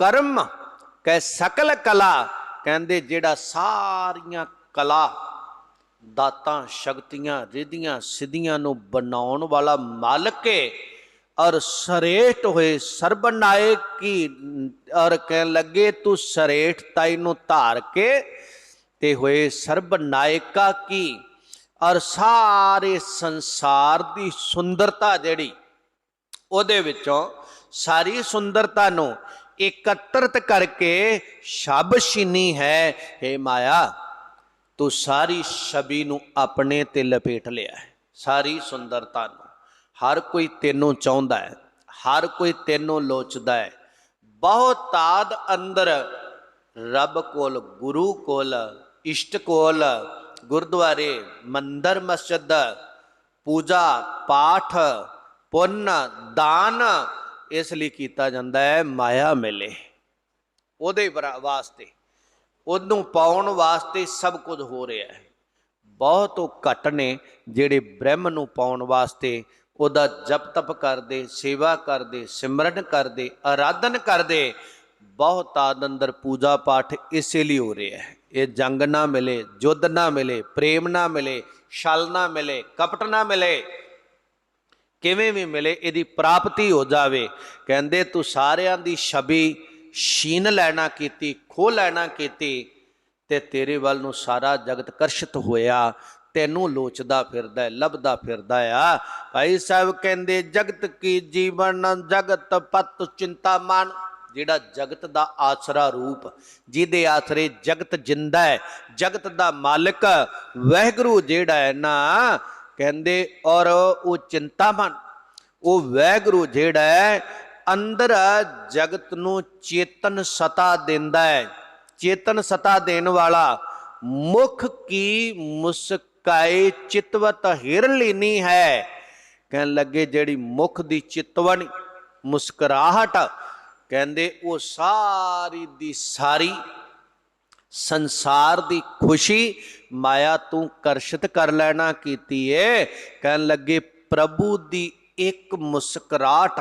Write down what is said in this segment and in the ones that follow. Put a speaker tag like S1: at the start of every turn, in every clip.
S1: ਕਰਮ, ਕਹਿ ਸਕਲ ਕਲਾ, ਕਹਿੰਦੇ ਜਿਹੜਾ ਸਾਰੀਆਂ ਕਲਾ, ਦਾਤਾਂ, ਸ਼ਕਤੀਆਂ, ਰਿਧੀਆਂ, ਸਿੱਧੀਆਂ ਨੂੰ ਬਣਾਉਣ ਵਾਲਾ ਮਾਲਕ ਹੈ ਔਰ ਸਰੇਠ ਹੋਏ ਸਰਬਨਾਇਕ ਕੀ ਔਰ ਕਹਿਣ ਲੱਗੇ, ਤੂੰ ਸਰੇਠ ਤਾਈ ਨੂੰ ਧਾਰ ਕੇ ਤੇ ਹੋਏ ਸਰਬਨਾਇਕਾ ਕੀ? ਔਰ ਸਾਰੇ ਸੰਸਾਰ ਦੀ ਸੁੰਦਰਤਾ ਜਿਹੜੀ, ਉਹਦੇ ਵਿੱਚੋਂ ਸਾਰੀ ਸੁੰਦਰਤਾ ਨੂੰ ਇਕੱਤਰਤ ਕਰਕੇ ਸ਼ਬਸ਼ਿਨੀ ਹੈ। हे ਮਾਇਆ, ਤੂੰ ਸਾਰੀ ਛਵੀ ਨੂੰ ਆਪਣੇ ਤੇ ਲਪੇਟ ਲਿਆ ਹੈ, ਸਾਰੀ ਸੁੰਦਰਤਾ ਨੂੰ। ਹਰ ਕੋਈ ਤੈਨੂੰ ਚਾਹੁੰਦਾ ਹੈ, ਹਰ ਕੋਈ ਤੈਨੂੰ ਲੋਚਦਾ ਹੈ। ਬਹੁਤਾਦ ਅੰਦਰ ਰੱਬ ਕੋਲ, ਗੁਰੂ ਕੋਲ, ਇਸ਼ਟ ਕੋਲ, ਗੁਰਦੁਆਰੇ, ਮੰਦਰ, ਮਸਜਿਦ, ਪੂਜਾ, ਪਾਠ, ਪੁੰਨ, ਦਾਨ ਇਸ ਲਈ ਕੀਤਾ ਜਾਂਦਾ ਹੈ, ਮਾਇਆ ਮਿਲੇ। ਉਹਦੇ ਵਰਾ- ਵਾਸਤੇ, ਉਹਨੂੰ ਪਾਉਣ ਵਾਸਤੇ ਸਭ ਕੁਝ ਹੋ ਰਿਹਾ ਹੈ। ਬਹੁਤ ਉਹ ਘੱਟ ਨੇ ਜਿਹੜੇ ਬ੍ਰਹਮ ਨੂੰ ਪਾਉਣ ਵਾਸਤੇ ਉਹਦਾ ਜਪ ਤਪ ਕਰਦੇ, ਸੇਵਾ ਕਰਦੇ, ਸਿਮਰਨ ਕਰਦੇ, ਆਰਾਧਨ ਕਰਦੇ, ਬਹੁਤ ਆਦ ਅੰਦਰ ਪੂਜਾ ਪਾਠ ਇਸੇ ਲਈ ਹੋ ਰਿਹਾ ਹੈ। ਇਹ ਜੰਗ ਨਾ ਮਿਲੇ, ਜੁੱਧ ਨਾ ਮਿਲੇ, ਪ੍ਰੇਮ ਨਾ ਮਿਲੇ, ਛਲ ਨਾ ਮਿਲੇ, ਕਪਟ ਨਾ ਮਿਲੇ ਕਿਵੇਂ ਵੀ ਮਿਲੇ, ਇਹਦੀ ਪ੍ਰਾਪਤੀ ਹੋ ਜਾਵੇ। ਕਹਿੰਦੇ, ਤੂੰ ਸਾਰਿਆਂ ਦੀ ਛਬੀ ਛੀਨ ਲੈਣਾ ਕੀਤੀ ਖੋ ਲੈਣਾ ਕੀਤੀ ਤੇ ਤੇਰੇ ਵੱਲ ਨੂੰ ਸਾਰਾ ਜਗਤ ਕਰਸ਼ਿਤ ਹੋਇਆ। ਤੈਨੂੰ ਲੋਚਦਾ ਫਿਰਦਾ ਹੈ ਲੱਭਦਾ ਫਿਰਦਾ ਆ। ਭਾਈ ਸਾਹਿਬ ਕਹਿੰਦੇ, ਜਗਤ ਕੀ ਜੀਵਨ, ਜਗਤ ਪਤ ਚਿੰਤਾ ਮਨ। ਜਿਹੜਾ ਜਗਤ ਦਾ ਆਸਰਾ ਰੂਪ, ਜਿਹਦੇ ਆਸਰੇ ਜਗਤ ਜਿੰਦਾ ਹੈ, ਜਗਤ ਦਾ ਮਾਲਕ, ਵਹਿਗੁਰੂ ਜਿਹੜਾ ਹੈ ਨਾ ਕਹਿੰਦੇ, ਔਰ ਉਹ ਚਿੰਤਾਮਨ ਉਹ ਵੈਗਰੂ ਜਿਹੜਾ ਹੈ, ਅੰਦਰ ਜਗਤ ਨੂੰ ਚੇਤਨ ਸਤਾ ਦਿੰਦਾ ਹੈ। ਚੇਤਨ ਸਤਾ ਦੇਣ ਵਾਲਾ ਮੁਖ ਕੀ ਮੁਸਕਾਏ ਚਿਤਵਤ ਹਿਰਲੀਨੀ ਹੈ। ਕਹਿਣ ਲੱਗੇ, ਜਿਹੜੀ ਮੁਖ ਦੀ ਚਿਤਵਨ ਮੁਸਕਰਾਹਟ, ਕਹਿੰਦੇ, ਉਹ ਸਾਰੀ ਦੀ ਸਾਰੀ ਸੰਸਾਰ ਦੀ ਖੁਸ਼ੀ ਮਾਇਆ ਤੂੰ ਕਰਸ਼ਿਤ ਕਰ ਲੈਣਾ ਕੀਤੀ ਏ। ਕਹਿਣ ਲੱਗੇ, ਪ੍ਰਭੂ ਦੀ ਇੱਕ ਮੁਸਕਰਾਹਟ,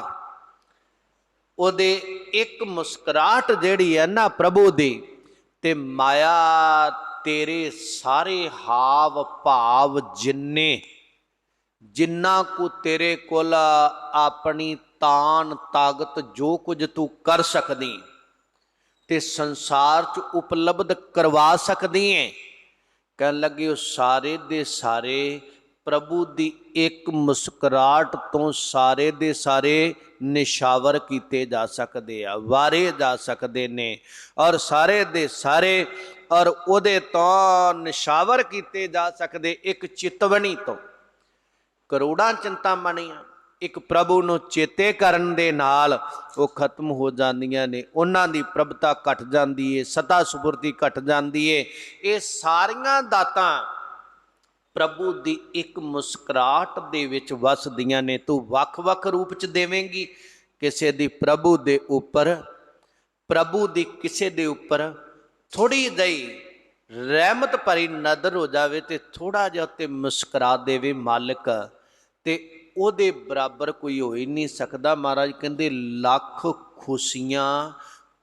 S1: ਉਹਦੇ ਇੱਕ ਮੁਸਕਰਾਹਟ ਜਿਹੜੀ ਹੈ ਨਾ ਪ੍ਰਭੂ ਦੀ, ਤੇ ਮਾਇਆ ਤੇਰੇ ਸਾਰੇ ਹਾਵ ਭਾਵ ਜਿੰਨੇ, ਜਿੰਨਾ ਕੁ ਤੇਰੇ ਕੋਲ ਆਪਣੀ ਤਾਨ ਤਾਕਤ ਜੋ ਕੁਝ ਤੂੰ ਕਰ ਸਕਦੀ ਤੇ ਸੰਸਾਰ 'ਚ ਉਪਲਬਧ ਕਰਵਾ ਸਕਦੀ ਹੈ ਕਹਿਣ ਲੱਗੇ, ਉਹ ਸਾਰੇ ਦੇ ਸਾਰੇ, ਪ੍ਰਭੂ ਦੀ ਇੱਕ ਮੁਸਕਰਾਹਟ ਤੋਂ ਸਾਰੇ ਦੇ ਸਾਰੇ ਨਿਸ਼ਾਵਰ ਕੀਤੇ ਜਾ ਸਕਦੇ ਆ, ਵਾਰੇ ਜਾ ਸਕਦੇ ਨੇ। ਔਰ ਸਾਰੇ ਦੇ ਸਾਰੇ, ਔਰ ਉਹਦੇ ਤੋਂ ਨਿਸ਼ਾਵਰ ਕੀਤੇ ਜਾ ਸਕਦੇ ਇੱਕ ਚਿਤਵਣੀ ਤੋਂ। ਕਰੋੜਾਂ ਚਿੰਤਾ ਚਿੰਤਾਮਣੀਆਂ ਇੱਕ ਪ੍ਰਭੂ ਨੂੰ ਚੇਤੇ ਕਰਨ ਦੇ ਨਾਲ ਉਹ ਖਤਮ ਹੋ ਜਾਂਦੀਆਂ ਨੇ। ਉਹਨਾਂ ਦੀ ਪ੍ਰਭਤਾ ਘਟ ਜਾਂਦੀ ਏ, ਸਤਾ ਸੁਪੁਰਤੀ ਘਟ ਜਾਂਦੀ ਏ। ਇਹ ਸਾਰੀਆਂ ਦਾਤਾਂ ਪ੍ਰਭੂ ਦੀ ਇੱਕ ਮੁਸਕਰਾਹਟ ਦੇ ਵਿੱਚ ਵਸਦੀਆਂ ਨੇ। ਤੂੰ ਵੱਖ-ਵੱਖ ਰੂਪ ਚ ਦੇਵੇਂਗੀ, ਕਿਸੇ ਦੀ ਪ੍ਰਭੂ ਦੇ ਉੱਪਰ, ਪ੍ਰਭੂ ਦੀ ਕਿਸੇ ਦੇ ਉੱਪਰ। ਥੋੜੀ ਜਿਹੀ ਰਹਿਮਤ ਭਰੀ ਨਜ਼ਰ ਹੋ ਜਾਵੇ ਤੇ ਥੋੜਾ ਜਿਹਾ ਤੇ ਮੁਸਕਰਾ ਦੇਵੇ ਮਾਲਕ। ਤੇ ਉਹਦੇ ਬਰਾਬਰ ਕੋਈ ਹੋ ਹੀ ਨਹੀਂ ਸਕਦਾ। ਮਹਾਰਾਜ ਕਹਿੰਦੇ, ਲੱਖ ਖੁਸ਼ੀਆਂ,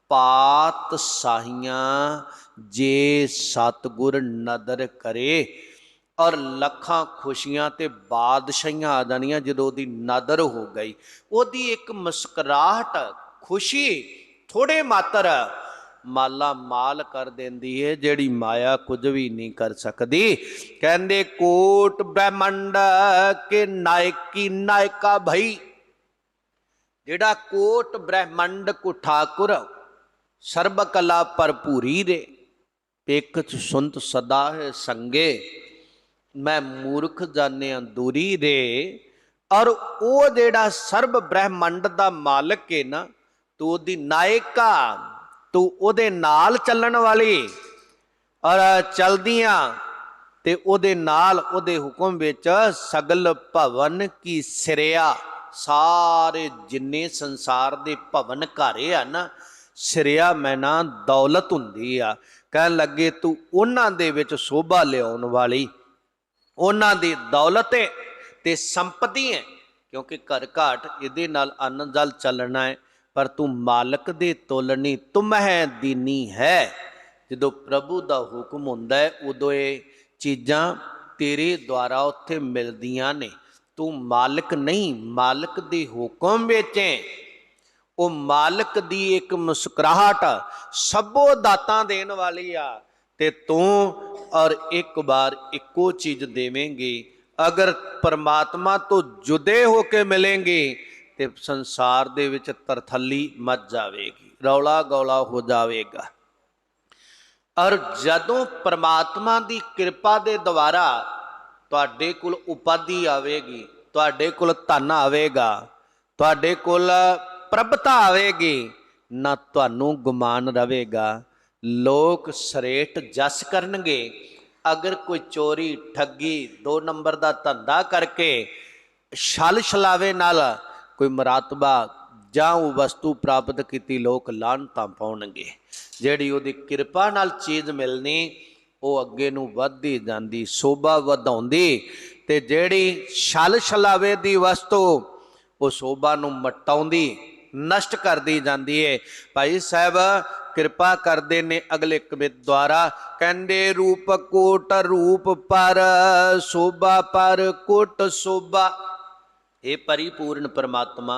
S1: ਪਾਤ ਸਾਹੀਆਂ, ਜੇ ਸਤਗੁਰ ਨਦਰ ਕਰੇ। ਔਰ ਲੱਖਾਂ ਖੁਸ਼ੀਆਂ ਤੇ ਬਾਦਸ਼ਾਹੀਆਂ ਆ ਜਾਣੀਆਂ ਜਦੋਂ ਉਹਦੀ ਨਦਰ ਹੋ ਗਈ। ਉਹਦੀ ਇੱਕ ਮੁਸਕਰਾਹਟ, ਖੁਸ਼ੀ ਥੋੜੇ ਮਾਤਰ ਮਾਲਾ ਮਾਲ ਕਰ ਦਿੰਦੀ ਏ, ਜਿਹੜੀ ਮਾਇਆ ਕੁਝ ਵੀ ਨਹੀਂ ਕਰ ਸਕਦੀ। ਕਹਿੰਦੇ, ਕੋਟ ਬ੍ਰਹਮੰਡ ਕੇ ਨਾਇਕੀ ਨਾਇਕਾ ਭਈ। ਜਿਹੜਾ ਕੋਟ ਬ੍ਰਹਮੰਡ ਕੋ ਠਾਕੁਰ ਸਰਬ ਕਲਾ ਭਰਪੂਰੀ ਰੇ ਇੱਕ ਚ ਸੁੰਤ ਸਦਾ ਹੈ ਸੰਗੇ। ਮੈਂ ਮੂਰਖ ਜਾਣਿਆ ਦੂਰੀ ਰੇ ਔਰ ਉਹ ਜਿਹੜਾ ਸਰਬ ਬ੍ਰਹਮੰਡ ਦਾ ਮਾਲਕ ਹੈ ਨਾ, ਤੂੰ ਉਹਦੀ ਨਾਇਕਾ। ਤੂੰ ਉਹਦੇ ਨਾਲ ਚੱਲਣ ਵਾਲੀ ਔਰ ਚਲਦੀਆਂ ਤੇ ਉਹਦੇ ਨਾਲ ਉਹਦੇ ਹੁਕਮ ਵਿੱਚ ਸਗਲ ਭਵਨ ਕੀ ਸਿਰਿਆ। ਸਾਰੇ ਜਿੰਨੇ ਸੰਸਾਰ ਦੇ ਭਵਨ ਘਰੇ ਆ ਨਾ, ਸਿਰਿਆ ਮੈਨਾ ਦੌਲਤ ਹੁੰਦੀ ਆ। ਕਹਿਣ ਲੱਗੇ, ਤੂੰ ਉਹਨਾਂ ਦੇ ਵਿੱਚ ਸੋਭਾ ਲਿਆਉਣ ਵਾਲੀ। ਉਹਨਾਂ ਦੀ ਦੌਲਤ ਹੈ ਤੇ ਸੰਪਤੀ ਹੈ ਕਿਉਂਕਿ ਘਰ ਘਾਟ ਇਹਦੇ ਨਾਲ ਅੰਨ ਜਲ ਚੱਲਣਾ ਹੈ ਪਰ ਤੂੰ ਮਾਲਕ ਦੇ ਤੋਲਣੀ ਤੁਮਹਿ ਦੀਨੀ ਹੈ। ਜਦੋਂ ਪ੍ਰਭੂ ਦਾ ਹੁਕਮ ਹੁੰਦਾ ਹੈ, ਉਦੋਂ ਇਹ ਚੀਜ਼ਾਂ ਤੇਰੇ ਦੁਆਰਾ ਉੱਥੇ ਮਿਲਦੀਆਂ ਨੇ। ਤੂੰ ਮਾਲਕ ਨਹੀਂ, ਮਾਲਕ ਦੇ ਹੁਕਮ ਵਿੱਚ ਹੈ। ਉਹ ਮਾਲਕ ਦੀ ਇੱਕ ਮੁਸਕਰਾਹਟ ਸਭੋ ਦਾਤਾਂ ਦੇਣ ਵਾਲੀ ਆ। ਤੇ ਤੂੰ ਔਰ ਇੱਕ ਵਾਰ ਇੱਕੋ ਚੀਜ਼ ਦੇਵੇਂਗੇ। ਅਗਰ ਪਰਮਾਤਮਾ ਤੋਂ ਜੁਦੇ ਹੋ ਕੇ ਮਿਲेंगे ਤੇ ਸੰਸਾਰ ਦੇ ਵਿੱਚ ਤਰਥੱਲੀ ਮੱਚ ਜਾਵੇਗੀ, ਰੌਲਾ ਗੌਲਾ ਹੋ ਜਾਵੇਗਾ। ਔਰ ਜਦੋਂ ਪ੍ਰਮਾਤਮਾ ਦੀ ਕਿਰਪਾ ਦੇ ਦੁਆਰਾ ਤੁਹਾਡੇ ਕੋਲ ਉਪਾਧੀ ਆਵੇਗੀ, ਤੁਹਾਡੇ ਕੋਲ ਧਨ ਆਵੇਗਾ, ਤੁਹਾਡੇ ਕੋਲ ਪ੍ਰਭਤਾ ਆਵੇਗੀ, ਨਾ ਤੁਹਾਨੂੰ ਗੁਮਾਨ ਰਹੇਗਾ ਲੋਕ ਸਰੇਟ ਜਸ ਕਰਨਗੇ। ਅਗਰ ਕੋਈ ਚੋਰੀ, ਠੱਗੀ ਦੋ ਨੰਬਰ ਦਾ ਧੰਦਾ ਕਰਕੇ ਛਲ ਛਲਾਵੇ ਨਾਲ ਕੋਈ ਮਰਾਤਬਾ ਜਾਂ ਉਹ ਵਸਤੂ ਪ੍ਰਾਪਤ ਕੀਤੀ ਲੋਕ ਲਾਹਨਤਾਂ ਪਾਉਣਗੇ। ਜਿਹੜੀ ਉਹਦੀ ਕਿਰਪਾ ਨਾਲ ਚੀਜ਼ ਮਿਲਣੀ, ਉਹ ਅੱਗੇ ਨੂੰ ਵੱਧਦੀ ਜਾਂਦੀ, ਸੋਭਾ ਵਧਾਉਂਦੀ ਤੇ ਜਿਹੜੀ ਛਲ ਛਲਾਵੇ ਦੀ ਵਸਤੂ, ਉਹ ਸੋਭਾ ਨੂੰ ਮਟਾਉਂਦੀ, ਨਸ਼ਟ ਕਰਦੀ ਜਾਂਦੀ ਏ। ਭਾਈ ਸਾਹਿਬ, ਕਿਰਪਾ ਕਰਦੇ ਨੇ ਅਗਲੇ ਕਵਿਤ ਦੁਆਰਾ। ਕਹਿੰਦੇ, ਰੂਪ ਕੋਟ ਰੂਪ ਪਰ, ਸੋਭਾ ਪਰ, ਕੋਟ ਸੋਭਾ। ਇਹ ਪਰਿਪੂਰਨ ਪਰਮਾਤਮਾ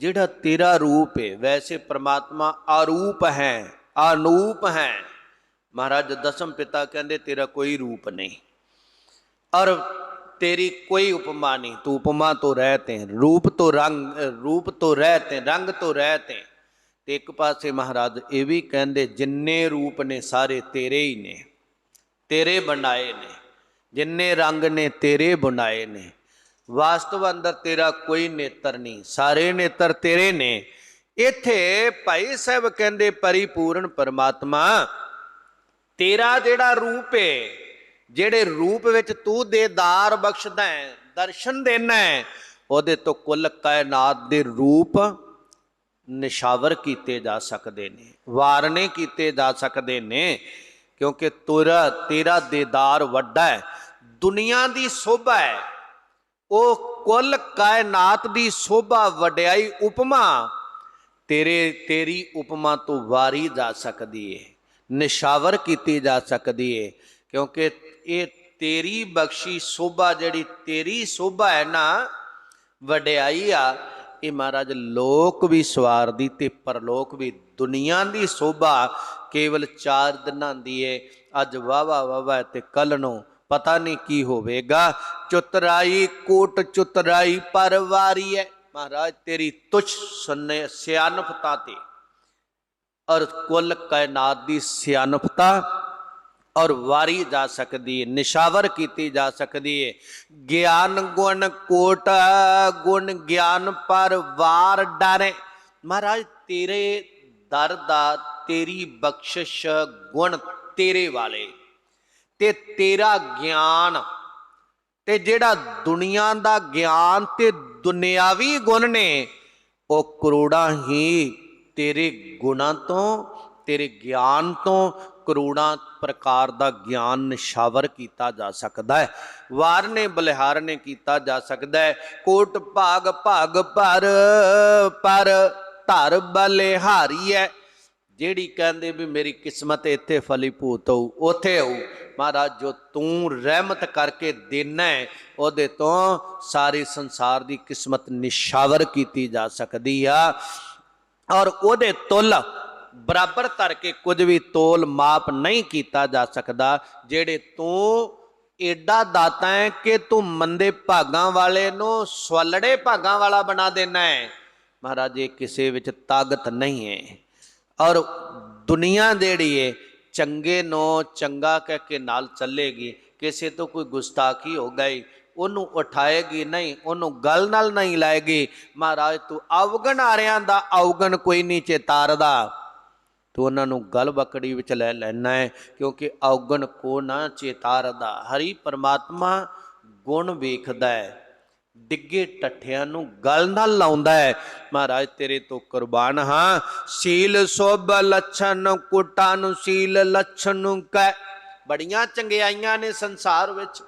S1: ਜਿਹੜਾ ਤੇਰਾ ਰੂਪ ਹੈ ਵੈਸੇ ਪਰਮਾਤਮਾ ਆਰੂਪ ਹੈ ਅਨੂਪ ਹੈ ਮਹਾਰਾਜ ਦਸਮ ਪਿਤਾ ਕਹਿੰਦੇ ਤੇਰਾ ਕੋਈ ਰੂਪ ਨਹੀਂ ਔਰ तेरी कोई उपमा नहीं तू उपमा तो रहते हैं रूप तो रंग रूप तो रहते हैं रंग तो रहते हैं ਤੇ ਇੱਕ ਪਾਸੇ ਮਹਾਰਾਜ ਇਹ ਵੀ ਕਹਿੰਦੇ ਜਿੰਨੇ ਰੂਪ ਨੇ ਸਾਰੇ ਤੇਰੇ ਹੀ ਨੇ ਤੇਰੇ ਬਣਾਏ ਨੇ ਜਿੰਨੇ ਰੰਗ ਨੇ ਤੇਰੇ ਬਣਾਏ ਨੇ ਵਾਸਤਵ ਅੰਦਰ ਤੇਰਾ ਕੋਈ ਨੇਤਰ ਨਹੀਂ, ਸਾਰੇ ਨੇਤਰ ਤੇਰੇ ਨੇ। ਇੱਥੇ ਭਾਈ ਸਾਹਿਬ ਕਹਿੰਦੇ, ਪਰਿਪੂਰਨ ਪਰਮਾਤਮਾ, ਤੇਰਾ ਜਿਹੜਾ ਰੂਪ ਏ, ਜਿਹੜੇ ਰੂਪ ਵਿੱਚ ਤੂੰ ਦੇਦਾਰ ਬਖਸ਼ਦਾ ਹੈ, ਦਰਸ਼ਨ ਦੇਣਾ ਹੈ, ਉਹਦੇ ਤੋਂ ਕੁੱਲ ਕਾਇਨਾਤ ਦੇ ਰੂਪ ਨਿਸ਼ਾਵਰ ਕੀਤੇ ਜਾ ਸਕਦੇ ਨੇ, ਵਾਰਨੇ ਕੀਤੇ ਜਾ ਸਕਦੇ ਨੇ, ਕਿਉਂਕਿ ਤੁਰਾ ਤੇਰਾ ਦੇਦਾਰ ਵੱਡਾ ਹੈ, ਦੁਨੀਆ ਦੀ ਸੋਭਾ ਹੈ। ਉਹ ਕੁੱਲ ਕਾਇਨਾਤ ਦੀ ਸੋਭਾ ਵਡਿਆਈ ਉਪਮਾ, ਤੇਰੇ, ਤੇਰੀ ਉਪਮਾ ਤੋਂ ਵਾਰੀ ਜਾ ਸਕਦੀ ਏ, ਨਿਸ਼ਾਵਰ ਕੀਤੀ ਜਾ ਸਕਦੀ ਏ, ਕਿਉਂਕਿ ਇਹ ਤੇਰੀ ਬਖਸ਼ੀ ਸੋਭਾ ਜਿਹੜੀ ਤੇਰੀ ਸੋਭਾ ਹੈ ਨਾ, ਵਡਿਆਈ ਆ, ਇਹ ਮਹਾਰਾਜ ਲੋਕ ਵੀ ਸਵਾਰਦੀ ਤੇ ਪਰਲੋਕ ਵੀ ਦੁਨੀਆ ਦੀ ਸੋਭਾ ਕੇਵਲ ਚਾਰ ਦਿਨਾਂ ਦੀ ਏ, ਅੱਜ ਵਾਵਾ ਵਾਵਾ ਤੇ ਕੱਲ ਨੂੰ ਪਤਾ ਨਹੀਂ ਕੀ ਹੋਵੇਗਾ ਚੁਤਰਾਈ, ਕੋਟ ਚੁਤਰਾਈ ਪਰਵਾਰੀ ਹੈ ਮਹਾਰਾਜ, ਤੇਰੀ ਤੁਛ ਸੁਨੇ ਸਿਆਨਫਤਾ ਤੇ। ਔਰ ਕੁੱਲ ਕਾਇਨਾਤ ਦੀ ਸਿਆਨਫਤਾ ਔਰ ਵਾਰੀ ਜਾ ਸਕਦੀ ਹੈ ਨਿਸ਼ਾਵਰ ਕੀਤੀ ਜਾ ਸਕਦੀ ਹੈ ਗਿਆਨ ਗੁਣ ਕੋਟ, ਗੁਣ ਗਿਆਨ ਪਰ ਵਾਰ ਡਰੇ। ਮਹਾਰਾਜ, ਤੇਰੇ ਦਰ ਦਾ, ਤੇਰੀ ਬਖਸ਼ਿਸ਼ ਗੁਣ ਤੇਰੇ ਵਾਲੇ। ਤੇ ਤੇਰਾ ਗਿਆਨ ਤੇ ਜਿਹੜਾ ਦੁਨੀਆ ਦਾ ਗਿਆਨ ਤੇ ਦੁਨਿਆਵੀ ਗੁਣ ਨੇ, ਉਹ ਕਰੋੜਾਂ ਹੀ ਤੇਰੇ ਗੁਣਾਂ ਤੋਂ, ਤੇਰੇ ਗਿਆਨ ਤੋਂ ਕਰੋੜਾਂ ਪ੍ਰਕਾਰ ਦਾ ਗਿਆਨ ਨਿਸ਼ਾਵਰ ਕੀਤਾ ਜਾ ਸਕਦਾ ਹੈ। ਵਾਰ ਨੇ ਬਲਿਹਾਰ ਨੇ ਕੀਤਾ ਜਾ ਸਕਦਾ ਹੈ। ਕੋਟ ਭਾਗ ਭਾਗ ਪਰ ਪਰ ਧਰ ਬਲਿਹਾਰੀ ਹੈ। ਜਿਹੜੀ ਕਹਿੰਦੇ ਵੀ ਮੇਰੀ ਕਿਸਮਤ ਇੱਥੇ ਫਲੀਭੂਤ ਹੋਊ, ਉਥੇ ਹੋਊ। ਮਹਾਰਾਜ, ਜੋ ਤੂੰ ਰਹਿਮਤ ਕਰਕੇ ਦੇਣਾ ਹੈ, ਉਹਦੇ ਤੋਂ ਸਾਰੇ ਸੰਸਾਰ ਦੀ ਕਿਸਮਤ ਨਿਸ਼ਾਵਰ ਕੀਤੀ ਜਾ ਸਕਦੀ ਆ। ਔਰ ਉਹਦੇ ਤੁਲ ਬਰਾਬਰ ਧਰ ਕੇ ਕੁਝ ਵੀ ਤੋਲ ਮਾਪ ਨਹੀਂ ਕੀਤਾ ਜਾ ਸਕਦਾ, ਜਿਹੜੇ ਤੂੰ ਏਡਾ ਦਾਤਾ ਹੈ ਕਿ ਤੂੰ ਮੰਦੇ ਭਾਗਾਂ ਵਾਲੇ ਨੂੰ ਸਵਲੜੇ ਭਾਗਾਂ ਵਾਲਾ ਬਣਾ ਦੇਣਾ ਹੈ। ਮਹਾਰਾਜ, ਇਹ ਕਿਸੇ ਵਿੱਚ ਤਾਕਤ ਨਹੀਂ ਹੈ। ਔਰ ਦੁਨੀਆ ਜਿਹੜੀ ਚੰਗੇ ਨੂੰ ਚੰਗਾ ਕਹਿ ਕੇ ਨਾਲ ਚੱਲੇਗੀ, ਕਿਸੇ ਤੋਂ ਕੋਈ ਗੁਸਤਾਖੀ ਹੋ ਗਈ, ਉਹਨੂੰ ਉਠਾਏਗੀ ਨਹੀਂ, ਉਹਨੂੰ ਗੱਲ ਨਾਲ ਨਹੀਂ ਲਾਏਗੀ। ਮਹਾਰਾਜ, ਤੂੰ ਅਵਗਣ ਆਰਿਆਂ ਦਾ ਅਵਗਣ ਕੋਈ ਨਹੀਂ ਚੇਤਾਰਦਾ ਤੂੰ ਉਹਨਾਂ ਨੂੰ ਗਲ ਬਕੜੀ ਵਿੱਚ ਲੈ ਲੈਣਾ ਹੈ, ਕਿਉਂਕਿ ਅਵਗਣ ਕੋ ਨਾ ਚੇਤਾਰਦਾ ਹਰੀ ਪਰਮਾਤਮਾ ਗੁਣ ਵੇਖਦਾ ਹੈ। ਡਿੱਗੇ ਟੱਠਿਆਂ ਨੂੰ ਗਲ ਨਾਲ ਲਾਉਂਦਾ ਹੈ। ਮਹਾਰਾਜ, ਤੇਰੇ ਤੋਂ ਕੁਰਬਾਨ ਹਾਂ। ਸੀਲ ਸੋਭ ਲੱਛਣ, ਕੁਟਾਂ ਸੀਲ ਲੱਛਣ ਕੈ ਬੜੀਆਂ ਚੰਗਿਆਈਆਂ ਨੇ ਸੰਸਾਰ ਵਿੱਚ,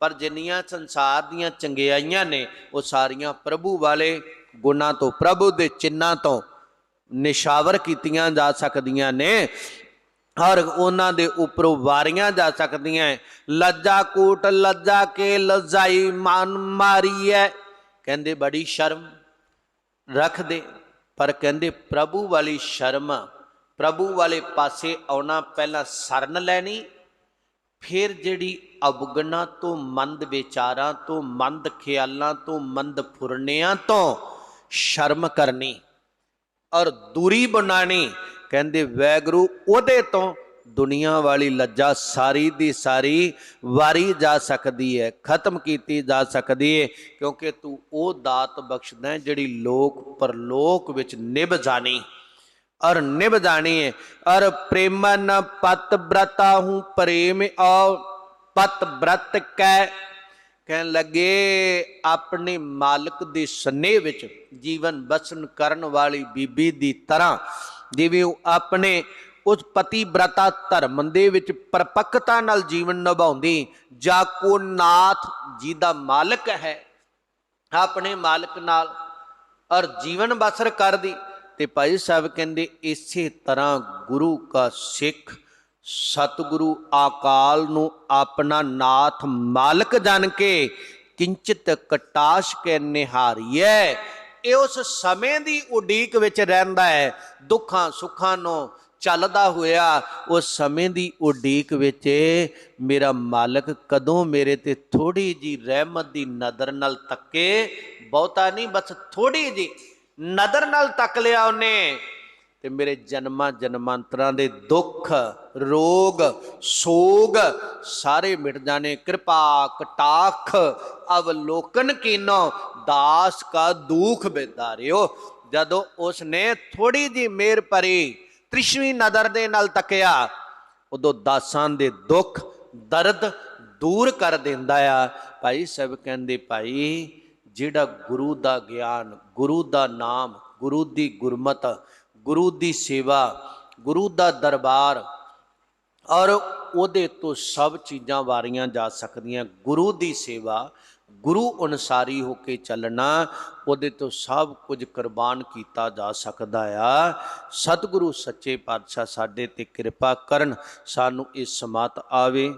S1: ਪਰ ਜਿੰਨੀਆਂ ਸੰਸਾਰ ਦੀਆਂ ਚੰਗਿਆਈਆਂ ਨੇ, ਉਹ ਸਾਰੀਆਂ ਪ੍ਰਭੂ ਵਾਲੇ ਗੁਣਾਂ ਤੋਂ, ਪ੍ਰਭੂ ਦੇ ਚਿੰਨਾਂ ਤੋਂ ਨਿਸ਼ਾਵਰ ਕੀਤੀਆਂ ਜਾ ਸਕਦੀਆਂ ਨੇ। ਔਰ ਉਹਨਾਂ ਦੇ ਉੱਪਰੋਂ ਵਾਰੀਆਂ ਜਾ ਸਕਦੀਆਂ ਲੱਜਾ ਕੂਟ, ਲੱਜਾ ਕੇ ਲਜਾਈ, ਮਨ ਮਾਰੀ ਕਹਿੰਦੇ ਬੜੀ ਸ਼ਰਮ ਰੱਖਦੇ, ਪਰ ਕਹਿੰਦੇ ਪ੍ਰਭੂ ਵਾਲੀ ਸ਼ਰਮ, ਪ੍ਰਭੂ ਵਾਲੇ ਪਾਸੇ ਆਉਣਾ ਪਹਿਲਾਂ ਸਰਨ ਲੈਣੀ, ਫਿਰ ਜਿਹੜੀ ਅਵਗਣਾ ਤੋਂ ਮੰਦ ਵਿਚਾਰਾਂ ਤੋਂ, ਮੰਦ ਖਿਆਲਾਂ ਤੋਂ, ਮੰਦ ਫੁਰਨਿਆਂ ਤੋਂ ਸ਼ਰਮ ਕਰਨੀ ਔਰ ਦੂਰੀ ਬਣਾਣੀ ਕਹਿੰਦੇ, ਵੈਗਰੂ, ਉਹਦੇ ਤੋਂ ਦੁਨੀਆ ਵਾਲੀ ਲੱਜਾ ਸਾਰੀ ਦੀ ਸਾਰੀ ਵਾਰੀ ਜਾ ਸਕਦੀ ਹੈ ਖਤਮ ਕੀਤੀ ਜਾ ਸਕਦੀ ਹੈ ਕਿਉਂਕਿ ਤੂੰ ਉਹ ਦਾਤ ਬਖਸ਼ਦਾ ਜਿਹੜੀ ਲੋਕ, ਪਰਲੋਕ ਵਿੱਚ ਨਿਭ ਜਾਣੀ ਔਰ ਨਿਭ ਜਾਣੀ ਹੈ ਔਰ ਪ੍ਰੇਮਨ ਪਤ ਬ੍ਰਤਾ ਹੂੰ ਪ੍ਰੇਮ ਔ ਪਤ ਬ੍ਰਤ ਕੈ। ਕਹਿਣ ਲੱਗੇ, ਆਪਣੇ ਮਾਲਕ ਦੇ ਸੰਨੇ ਵਿੱਚ ਜੀਵਨ ਬਸਨ ਕਰਨ ਵਾਲੀ ਬੀਬੀ ਦੀ ਤਰ੍ਹਾਂ ਜਿਵੇਂ ਉਹ ਆਪਣੇ ਉਸ ਪਤੀ ਬ੍ਰਤਾ ਧਰਮ ਦੇ ਵਿੱਚ ਪਰਪੱਕਤਾ ਨਾਲ ਜੀਵਨ ਨਿਭਾਉਂਦੀ, ਜਾਂ ਕੋ ਨਾਥ ਜੀ ਦਾ ਮਾਲਕ ਹੈ, ਆਪਣੇ ਮਾਲਕ ਨਾਲ ਔਰ ਜੀਵਨ ਬਸਰ ਕਰਦੀ, ਤੇ ਭਾਈ ਸਾਹਿਬ ਕਹਿੰਦੇ ਇਸੇ ਤਰ੍ਹਾਂ ਗੁਰੂ ਕਾ ਸਿੱਖ ਸਤਿਗੁਰੂ ਆਕਾਲ ਨੂੰ ਆਪਣਾ ਨਾਥ ਮਾਲਕ ਜਾਣ ਕੇ ਕਿੰਚਿਤ ਕਟਾਸ਼ ਕੇ ਨਿਹਾਰੀਐ। ਇਹ ਉਸ ਸਮੇਂ ਦੀ ਉਡੀਕ ਵਿੱਚ ਰਹਿੰਦਾ ਹੈ। ਦੁੱਖਾਂ ਸੁੱਖਾਂ ਨੂੰ ਚੱਲਦਾ ਹੋਇਆ ਉਸ ਸਮੇਂ ਦੀ ਉਡੀਕ ਵਿੱਚ ਮੇਰਾ ਮਾਲਕ ਕਦੋਂ ਮੇਰੇ ਤੇ ਥੋੜੀ ਜੀ ਰਹਿਮਤ ਦੀ ਨਜ਼ਰ ਨਾਲ ਤੱਕੇ? ਬਹੁਤਾ ਨਹੀਂ, ਬਸ ਥੋੜੀ ਜੀ ਨਜ਼ਰ ਨਾਲ ਤੱਕ ਲਿਆ ਉਹਨੇ। ਤੇ ਮੇਰੇ ਜਨਮਾਂ ਜਨਮਾਂਤਰਾਂ ਦੇ ਦੁੱਖ ਰੋਗ, ਸੋਗ, ਸਾਰੇ ਮਿਟ ਜਾਣੇ। ਕਿਰਪਾ, ਕਟਾਖ, ਅਵਲੋਕਨ ਕੀਨੋ, ਦਾਸ ਕਾ ਦੁਖ ਬਿਦਾਰਿਓ ਜਦੋਂ ਉਸ ਨੇ ਥੋੜੀ ਜੀ ਮੇਰ ਪਰੀ ਤ੍ਰਿਸ਼ਵੀ ਨਦਰ ਦੇ ਨਾਲ ਤੱਕਿਆ, ਉਦੋਂ ਦਾਸਾਂ ਦੇ ਦੁੱਖ, ਦਰਦ ਦੂਰ ਕਰ ਦਿੰਦਾ ਆ। ਭਾਈ ਸਾਹਿਬ ਕਹਿੰਦੇ, ਭਾਈ, ਜਿਹੜਾ ਗੁਰੂ ਦਾ ਗਿਆਨ, ਗੁਰੂ ਦਾ ਨਾਮ, ਗੁਰੂ ਦੀ ਗੁਰਮਤ, ਗੁਰੂ ਦੀ ਸੇਵਾ, ਗੁਰੂ ਦਾ ਦਰਬਾਰ ਔਰ ਉਹਦੇ ਤੋਂ ਸਭ ਚੀਜ਼ਾਂ ਵਾਰੀਆਂ ਜਾ ਸਕਦੀਆਂ। ਗੁਰੂ ਦੀ ਸੇਵਾ, ਗੁਰੂ ਅਨੁਸਾਰੀ ਹੋ ਕੇ ਚੱਲਣਾ, ਉਹਦੇ ਤੋਂ ਸਭ ਕੁਝ ਕੁਰਬਾਨ ਕੀਤਾ ਜਾ ਸਕਦਾ ਆ। ਸਤਿਗੁਰੂ ਸੱਚੇ ਪਾਤਸ਼ਾਹ ਸਾਡੇ ਤੇ ਕਿਰਪਾ ਕਰਨ, ਸਾਨੂੰ ਇਹ ਸਮਾਤ ਆਵੇ।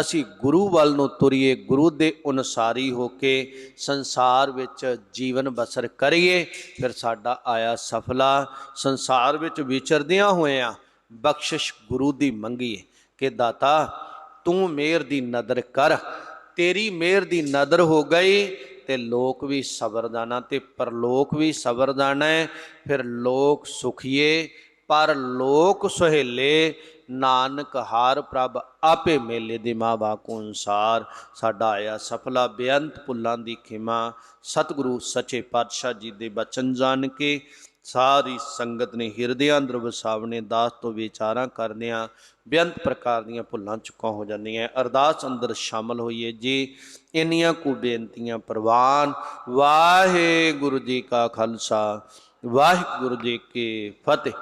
S1: ਅਸੀਂ ਗੁਰੂ ਵੱਲ ਨੂੰ ਤੁਰੀਏ, ਗੁਰੂ ਦੇ ਅਨੁਸਾਰੀ ਹੋ ਕੇ ਸੰਸਾਰ ਵਿੱਚ ਜੀਵਨ ਬਸਰ ਕਰੀਏ, ਫਿਰ ਸਾਡਾ ਆਇਆ ਸਫਲਾ। ਸੰਸਾਰ ਵਿੱਚ ਵਿਚਰਦਿਆਂ ਹੋਇਆਂ ਬਖਸ਼ਿਸ਼ ਗੁਰੂ ਦੀ ਮੰਗੀਏ ਕਿ ਦਾਤਾ, ਤੂੰ ਮੇਰ ਦੀ ਨਦਰ ਕਰ। ਤੇਰੀ ਮਿਹਰ ਦੀ ਨਦਰ ਹੋ ਗਈ ਤੇ ਲੋਕ ਵੀ ਸਬਰ ਦਾਣਾ ਤੇ ਪਰਲੋਕ ਵੀ ਸਬਰ ਹੈ। ਫਿਰ ਲੋਕ ਸੁਖੀਏ, ਪਰ ਲੋਕ ਸੁਹੇਲੇ, ਨਾਨਕ ਹਾਰ ਪ੍ਰਭ ਆਪੇ ਮੇਲੇ ਦੇ ਮਾਵਾ ਕੋ ਅਨਸਾਰ। ਸਾਡਾ ਆਇਆ ਸਫਲਾ ਬੇਅੰਤ ਭੁੱਲਾਂ ਦੀ ਖਿਮਾ। ਸਤਿਗੁਰੂ ਸੱਚੇ ਪਾਤਸ਼ਾਹ ਜੀ ਦੇ ਬਚਨ ਜਾਣ ਕੇ ਸਾਰੀ ਸੰਗਤ ਨੇ ਹਿਰਦੇ ਅੰਦਰ ਵਸਾਵਣੇ ਦਾਸ ਤੋਂ ਵਿਚਾਰਾਂ ਕਰਦਿਆਂ ਬੇਅੰਤ ਪ੍ਰਕਾਰ ਦੀਆਂ ਭੁੱਲਾਂ ਚੁੱਕਾਂ ਹੋ ਜਾਂਦੀਆਂ। ਅਰਦਾਸ ਅੰਦਰ ਸ਼ਾਮਲ ਹੋਈਏ ਜੀ। ਇੰਨੀਆਂ ਕੁ ਬੇਨਤੀਆਂ ਪ੍ਰਵਾਨ। ਵਾਹਿਗੁਰੂ ਜੀ ਕਾ ਖਾਲਸਾ। ਵਾਹਿਗੁਰੂ ਜੀ ਕੀ ਫਤਿਹ।